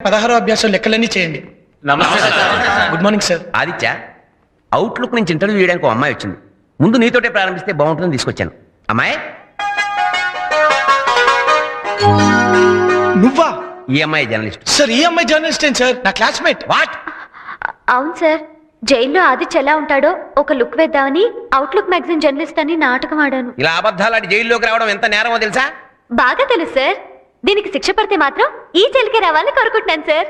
పదహారో అభ్యాసం లెక్కలన్నీ చేయండి. Good morning sir Aditya Outlook నుంచి ఇంటర్వ్యూ చేయడానికి ఒక అమ్మాయి వచ్చింది. ముందు నీతోటే ప్రారంభిస్తే బాగుంటుందని తీసుకొచ్చాను. అమ్మాయి? నువ్వా? ఈ అమ్మాయి జర్నలిస్ట్ సార్ ఈ అమ్మాయి జర్నలిస్ట్ ఏంటి సార్ నా క్లాస్మేట్ వాట్ అవును సార్ జైల్లో ఆదిత్య ఎలా ఉంటాడో ఒక లుక్ వేద్దామని అవుట్లుక్ మ్యాగజైన్ జర్నలిస్ట్ అని నాటకం ఆడాను. ఇలా అబద్ధాలాడి జైల్లోకి రావడం ఎంత నేరమో తెలుసా? బాగా తెలుసు సార్ దీనికి శిక్ష పడితే మాత్రం ఈ జైలుకే రావాలని కోరుకుంటున్నాను సార్.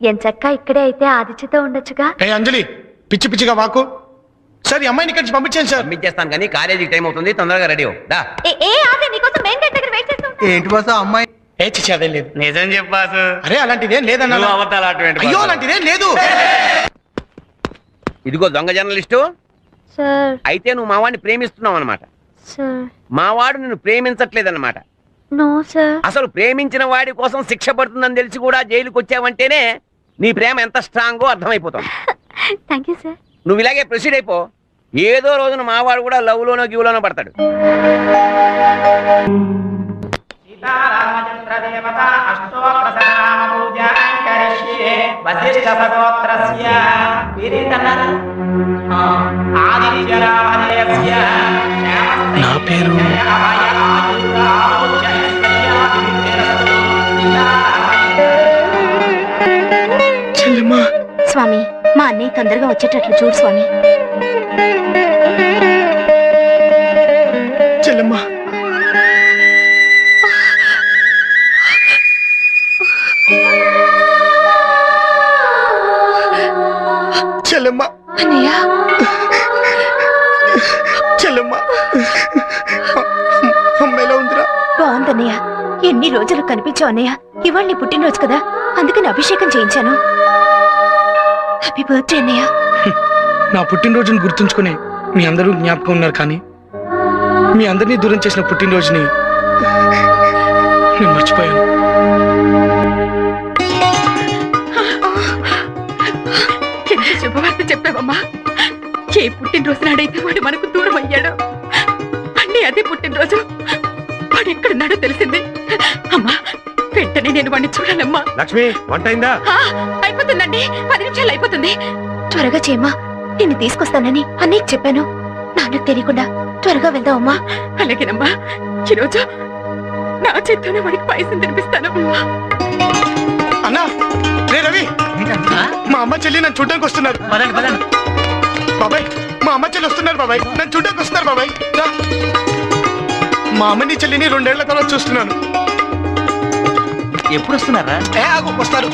ఎంచక్క ఇక్కడే అయితే ఆదిత్యతో ఉండొచ్చుగా? ఏ అంజలి పిచ్చి పిచ్చిగా వాకు. సార్ ఈ అమ్మాయిని ఇక్కడి నుంచి పంపించాను సార్. పంపించేస్తాను కానీ కాలేజీకి టైం అవుతుంది తొందరగా రెడీ దా. ఏ ఏ ఆది నీకోసం మెయిన్ గేట్ దగ్గర వెయిట్ చేస్తూ ఉంటా. ఏంటి బాస్ ఆ అమ్మాయి? ఏ చిచ్చి అదేం లేదు. నిజం చెప్పాసు అరే అలాంటిదేం లేదన్నా అయ్యో అలాంటిదేం లేదు. ఇదిగో దొంగ జర్నలిస్టు. సార్. అయితే నువ్వు మా వాడిని ప్రేమిస్తున్నావు అనమాట సార్. మా వాడు నిన్ను ప్రేమించట్లేదన్నమాట. నో సార్ అసలు ప్రేమించిన వాడి కోసం శిక్ష పడుతుందని తెలిసి కూడా జైలుకి వచ్చావంటేనే నీ ప్రేమ ఎంత స్ట్రాంగో అర్థమైపోతుంది. థ్యాంక్ యూ సార్ నువ్వు ఇలాగే ప్రొసీడ్ అయిపో. ఏదో రోజున మావాడు కూడా లవ్ లోనో గివ్లోనో పడతాడు. సీతారామచంద్ర దేవత తొందరగా వచ్చేటట్లు చూడు స్వామి. చెల్లెమ్మా. చెల్లెమ్మా. అన్నయ్య. చెల్లెమ్మా. అమ్మ ఎలా ఉందిరా? బాగుందన్నయ్య. ఎన్ని రోజులు కనిపించావు అన్నయ్య? ఇవాళ నీ పుట్టినరోజు కదా. అందుకని అభిషేకం చేయించాను. హ్యాపీ బర్త్డే అన్నయ్య నా పుట్టినరోజును గుర్తుంచుకుని మీ అందరూ జ్ఞాపకం ఉన్నారు కానీ మీ అందరినీ దూరం చేసిన పుట్టినరోజుని నేను మర్చిపోయాను. శుభవార్త చెప్పావమ్మా? ఏ పుట్టినరోజు నాడైతే వాడు మనకు దూరం అయ్యాడో? అన్నీ అదే పుట్టినరోజు. వాడు ఎక్కడున్నాడో తెలిసింది. అమ్మా వెంటనే నేను వాడిని చూడాలమ్మా. లక్ష్మి వంట అయిందా. అయిపోతుందండి. పది నిమిషాలు అయిపోతుంది. త్వరగా చేయమ్మా. నిన్ను తీసుకొస్తానని అన్నయ్యకి చెప్పాను. నాన్నకు తెలియకుండా త్వరగా వెళ్దామమ్మా అలాగేనమ్మా. ఈరోజు నా చేత్తోనే వాడికి పాయసం తినిపిస్తాను. అన్నా రే రవి. మా అమ్మ చెల్లి నన్ను చూడడానికి వస్తున్నారు. బాబాయ్ మా అమ్మ చెల్లి వస్తున్నారు బాబాయ్. నన్ను చూడడానికి వస్తున్నారు బాబాయ్. మా అమ్మని చెల్లిని రెండేళ్ళ తర్వాత చూస్తున్నాను. ఎప్పుడు వస్తున్నారా? ఏ ఆగు వస్తారు.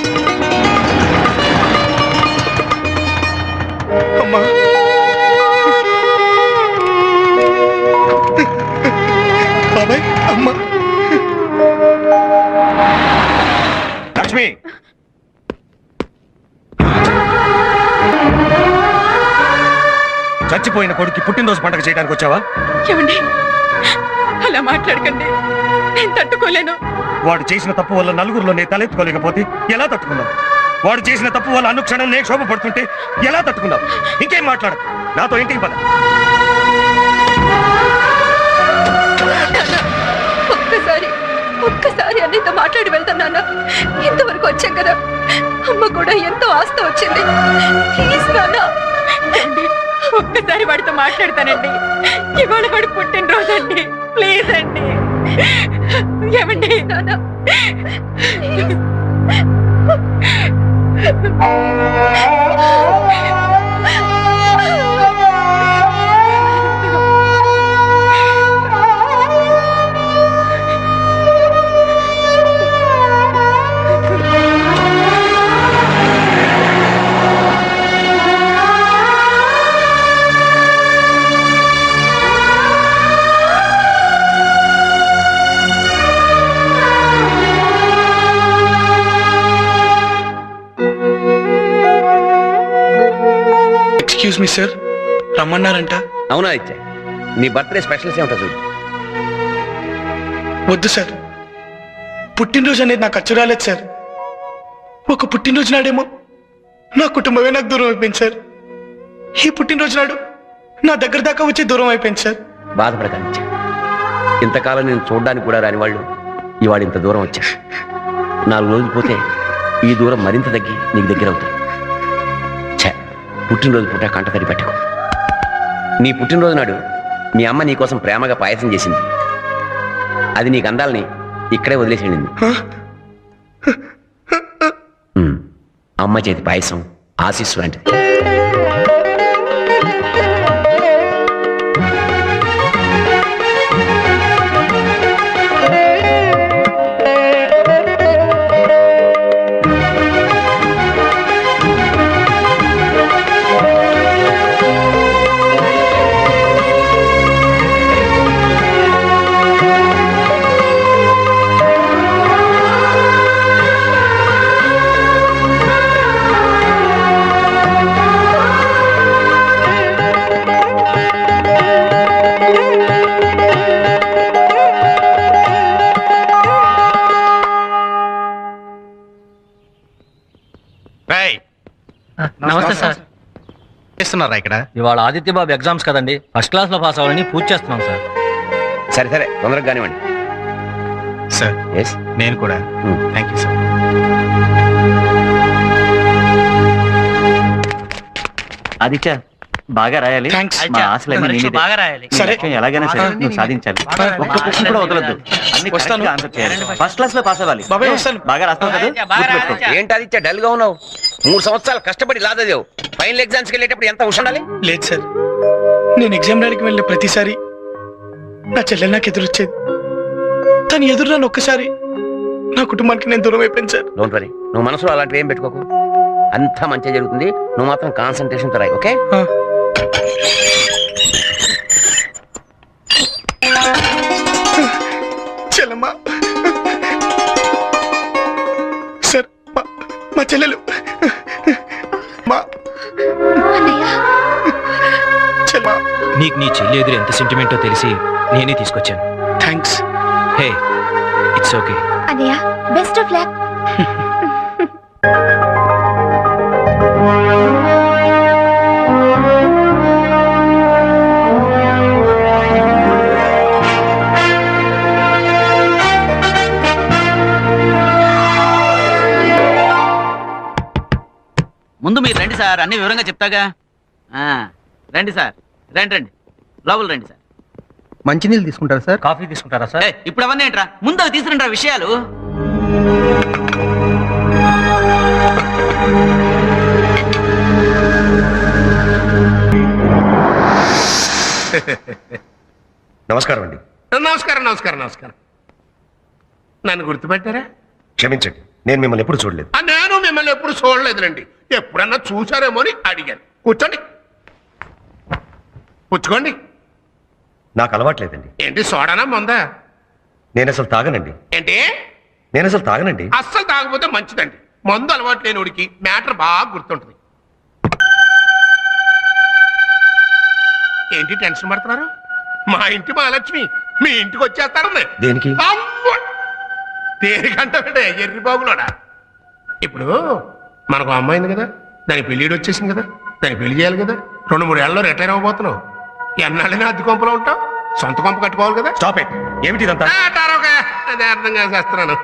చచ్చిపోయిన కొడుకు పుట్టినరోజు పండగ చేయడానికి వచ్చావా? ఏమండి? అలా మాట్లాడకండి. నేను తట్టుకోలేను. వాడు చేసిన తప్పు వల్ల నలుగురిలో నేను తలెత్తుకోలేకపోతే ఎలా తట్టుకున్నావు వాడు చేసిన తప్పు వల్ల అనుక్షణం నేను శోభ పడుతుంటే ఎలా తట్టుకున్నావు ఇంకేం మాట్లాడు నాతో ఇంటికి పద. ఒక్కసారి ఒక్కసారి మాట్లాడి వెళ్తున్నాను ఇంతవరకు వచ్చాం కదా. అమ్మ కూడా ఎంతో ఆస్తి వచ్చింది. ప్లీజ్ నాన్న? ఒక్కసారి వాడితో మాట్లాడతానండి. ఇవాళ వాడు పుట్టినరోజు అండి ప్లీజ్ అండి. ఏమండి? నాన్న ఎక్స్క్యూజ్ మీ సార్. రమ్మన్నారంట. అవునా ఆదిత్య నీ బర్త్డే స్పెషల్స్ ఏమిటో చూడు. వద్దు సార్. పుట్టినరోజు అనేది నాకు అచ్చు రాలేదు సార్. ఒక పుట్టినరోజు నాడేమో నా కుటుంబమే నాకు దూరం అయిపోయింది సార్. ఈ పుట్టినరోజు నాడు నా దగ్గర దాకా వచ్చి దూరం అయిపోయింది సార్. బాధపడకండి ఇంతకాలం నేను చూడడానికి కూడా రాని వాళ్ళు ఇవాళ ఇంత దూరం వచ్చా నాలుగు రోజులు పోతే ఈ దూరం మరింత తగ్గి నీకు దగ్గర అవుతాయి ఛే పుట్టినరోజు పూట కంట తడి పెట్టుకో. నీ పుట్టినరోజు నాడు మీ అమ్మ నీ కోసం ప్రేమగా పాయసం చేసింది. అది నీకు అందాలని ఇక్కడే వదిలేసింది ఉమ్, అమ్మ చేతి పాయసం ఆశీస్సు లాంటిది. నమస్తే సార్. చేస్తున్నారా ఇక్కడ? ఇవాళ ఆదిత్య బాబు ఎగ్జామ్స్ కదండి. ఫస్ట్ క్లాస్లో పాస్ అవ్వాలని పూజ చేస్తున్నాం సార్. సరే సరే. తొందరగా కానివ్వండి. సార్ ఎస్ నేను కూడా. థ్యాంక్ యూ సార్ ఆదిత్య బాగా రాయాలి. Thanks. మా ఆశలన్నీ నీమీదే. బాగా రాయాలి. సరే. లక్ష్యం ఎలాగైనా సరే నువ్వు సాధించాలి. ఒక్క క్వశ్చన్ కూడా వదలొద్దు. అన్ని వస్తాను. answer చేయాలి. ఫస్ట్ క్లాస్లో పాస్ అవ్వాలి. బాబాయ్ వస్తాను. బాగా రాస్తావు కదా? గుర్తుపెట్టుకో. ఏంటి ఆదిత్య డల్గా ఉన్నావు? మూడు సంవత్సరాలు కష్టపడి లాదదేవు. ఫైనల్ ఎగ్జామ్స్కి వెళ్ళేటప్పుడు ఎంత ఉండాలి? లేదు సార్. నేను ఎగ్జామ్ రాయడానికి వెళ్ళిన ప్రతిసారి నా చెల్లెలు నాకు ఎదురొచ్చేది. తను ఎదురు నన్ను ఒక్కసారి నా కుటుంబానికి నేను దూరం అయిపోయాను సార్. డోంట్ వరీ నువ్వు మనసులో అలాంటివి ఏం పెట్టుకోకు. అంతా మంచిగా జరుగుతుంది. నువ్వు మాత్రం కాన్సన్ట్రేషన్తో రాయి ఓకే? నీకు నీ చెల్లి ఎదురు ఎంత సెంటిమెంటో తెలిసి నేనే తీసుకొచ్చాను. థ్యాంక్స్ హే ఇట్స్ ఓకే అన్నయ్య బెస్ట్ ఆఫ్ లక్ ముందు మీరు రండి సార్ అన్ని వివరంగా చెప్తాగా? ఆ, రండి సార్. రండి రండి. లోపల రండి సార్. మంచినీళ్ళు తీసుకుంటారా సార్? కాఫీ తీసుకుంటారా సార్? ఏయ్, ఇప్పుడు అవన్నీ ఏంట్రా? ముందు అవి తీసుకురండి రా విషయాలు. నమస్కారం అండి. నమస్కారం నమస్కారం నమస్కారం. నన్ను గుర్తుపెట్టారా? క్షమించండి నేను మిమ్మల్ని ఎప్పుడు చూడలేదు. ఆ, నేను మిమ్మల్ని ఎప్పుడు చూడలేదులేండి. ఎప్పుడన్నా చూసారేమో అని అడిగాను. కూర్చోండి. పుచ్చుకోండి. నాకు అలవాట్లేదండి. ఏంటి సోడానా మందా? నేను అసలు తాగనండి. ఏంటి? నేను అసలు తాగనండి. అస్సలు తాగకపోతే మంచిదండి. మందు అలవాటు లేని ఉడికి మ్యాటర్ బాగా గుర్తుంటుంది. ఏంటి టెన్షన్ పడుతున్నారు? మా ఇంటి మహాలక్ష్మి మీ ఇంటికి వచ్చేస్తారని. దేనికి! దేనికంటే ఎర్రి బాబులోడా ఇప్పుడు మనకు అమ్మాయింది కదా దాని పెళ్ళిడు వచ్చేసింది కదా దాని పెళ్ళి చేయాలి కదా రెండు మూడు ఏళ్ళలో రిటైర్ అవ్వబోతున్నావు. ఎన్నాళ్ళైనా అద్దె కొంపలో ఉంటావు? సొంత కొంప కట్టుకోవాలి కదా? స్టాప్ ఇట్ ఏమిటి ఇదంతా. అదే అర్థం కాదు చేస్తున్నాను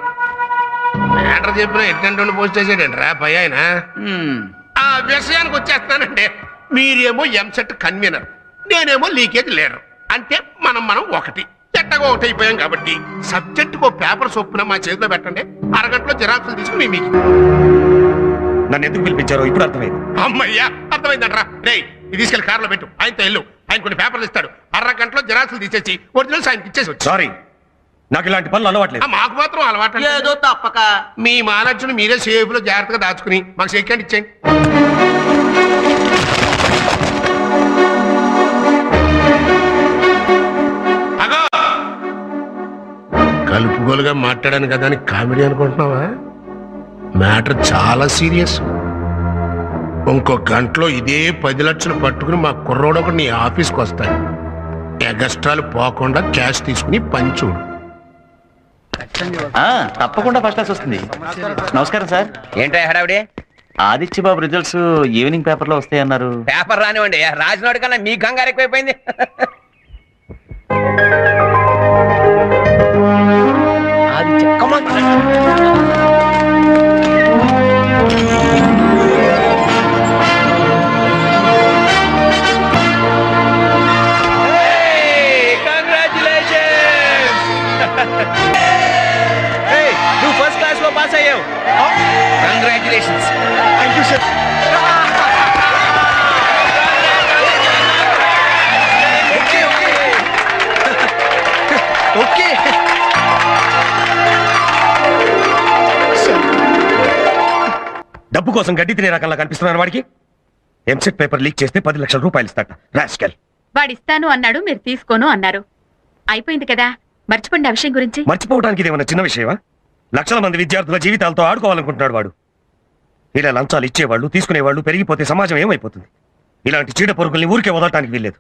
మ్యాటర్ చెప్పిన ఎట్టంటే పోస్ట్ చేసాడండి రా పై ఆయన. ఆ విషయానికి వచ్చేస్తానంటే మీరేమో ఎంసెట్ కన్వీనర్ నేనేమో లీకేజ్ లీడర్ అంటే మనం మనం ఒకటి. చెట్టగా ఒకటి అయిపోయాం కాబట్టి. సబ్జెక్ట్ కో పేపర్ చొప్పున మా చేతిలో పెట్టండి. అరగంటలో జిరాక్సులు తీసుకుని మీకు నన్ను ఎందుకు పిలిపించారో ఇప్పుడు అర్థమైంది. అమ్మయ్యా అర్థమైందంట్రా. రేయ్ ఇది తీసుకెళ్ళి కార్లో పెట్టు. ఆయనతో వెళ్ళు. ఆయన కొన్ని పేపర్లు ఇస్తాడు. అరగంటలో జిరాక్సులు తీసేసి ఒరిజినల్స్ ఆయనకి ఇచ్చేసి వచ్చి సారీ నాకు ఇలాంటి పనులు అలవాట్లేదు. మాకు మాత్రం అలవాటు ఏదో తప్పక. మీ మహాలక్ష్మి మీరే సేఫ్లో జాగ్రత్తగా దాచుకుని మాకు సెకండ్ ఇచ్చేయండి. అగో! కలుపుగోలుగా మాట్లాడాను కదా అని కామెడీ అనుకుంటున్నావా? మ్యాటర్ చాలా సీరియస్. ఇంకో గంటలో ఇదే పది లక్షలు పట్టుకుని మా కుర్రోడు ఒకడు నీ ఆఫీస్కి వస్తాడు. ఎగస్ట్రాలు పోకుండా క్యాష్ తీసుకుని పంచుడు ఆ, తప్పకుండా ఫస్ట్ క్లాస్ వస్తుంది. నమస్కారం సార్. ఏంటో హడావిడి? ఆదిత్య బాబు రిజల్ట్స్ ఈవినింగ్ పేపర్లో వస్తాయన్నారు. పేపర్ రానివ్వండి. రాజనాడు కన్నా మీ కంగారు ఎక్కువైపోయింది. Aditya, come on. నువ్వు ఫస్ట్ క్లాస్ పాస్ అయ్యావు. డబ్బు కోసం గడ్డి తినే రకంలా కనిపిస్తున్నారు వాడికి. ఎంసెట్ పేపర్ లీక్ చేస్తే పది లక్షల రూపాయలు ఇస్తాట. వాడిస్తాను అన్నాడు మీరు తీసుకోను అన్నారు. అయిపోయింది కదా? మర్చిపోండి ఆ విషయం గురించి. మర్చిపోవడానికి ఇదేమన్నా చిన్న విషయమా? లక్షల మంది విద్యార్థుల జీవితాలతో ఆడుకోవాలనుకుంటున్నాడు వాడు. ఇలా లంచాలు ఇచ్చేవాళ్ళు తీసుకునేవాళ్ళు పెరిగిపోతే సమాజం ఏమైపోతుంది? ఇలాంటి చీడ పొరుగుల్ని ఊరికే వదలటానికి వీల్లేదు.